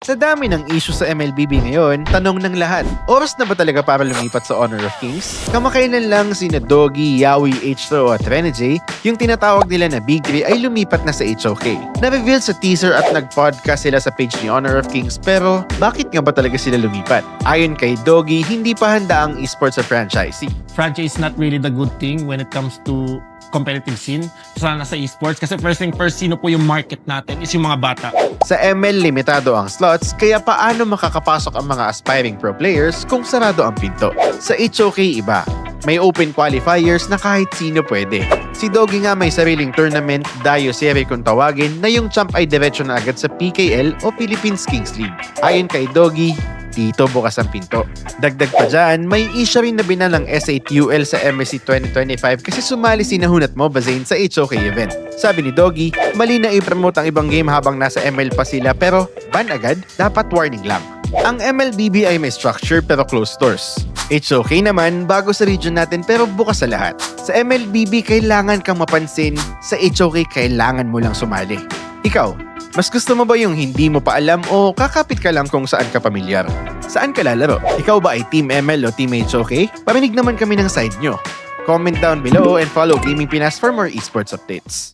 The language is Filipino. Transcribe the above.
Sa dami ng issue sa MLBB ngayon, tanong ng lahat, oras na ba talaga para lumipat sa Honor of Kings? Kamakailan lang sina Doggy, Yawi, H2O at Renegade, yung tinatawag nila na Big 3 ay lumipat na sa HOK. Na-reveal sa teaser at nag-podcast sila sa page ni Honor of Kings pero bakit nga ba talaga sila lumipat? Ayon kay Doggy, hindi pa handa ang esports sa franchisee. franchise is not really the good thing when it comes to competitive scene sana sa esports kasi first thing first sino po yung market natin is yung mga bata Sa ML, limitado ang slots, kaya paano makakapasok ang mga aspiring pro players kung sarado ang pinto? Sa HOK, iba. May open qualifiers na kahit sino pwede. Si Doggy nga may sariling tournament, Dayo Serie kung tawagin, na yung champ ay diretso na agad sa PKL o Philippines Kings League. Ayon kay Doggy, dito bukas ang pinto. Dagdag pa dyan, may isya rin na binalang S8UL sa MSC 2025 kasi sumali si Nahunat mo Bazain sa HOK event. Sabi ni Doggy, mali na i-promote ang ibang game habang nasa ML pa sila pero ban agad, dapat warning lang. Ang MLBB ay may structure pero closed doors. HOK naman, bago sa region natin pero bukas sa lahat. Sa MLBB, kailangan kang mapansin. Sa HOK, kailangan mo lang sumali. Ikaw, mas gusto mo ba yung hindi mo pa alam o kakapit ka lang kung saan ka pamilyar? Saan ka lalaro? Ikaw ba ay Team ML o Team HOK? Parinig naman kami ng side nyo. Comment down below and follow Gaming Pinas for more esports updates.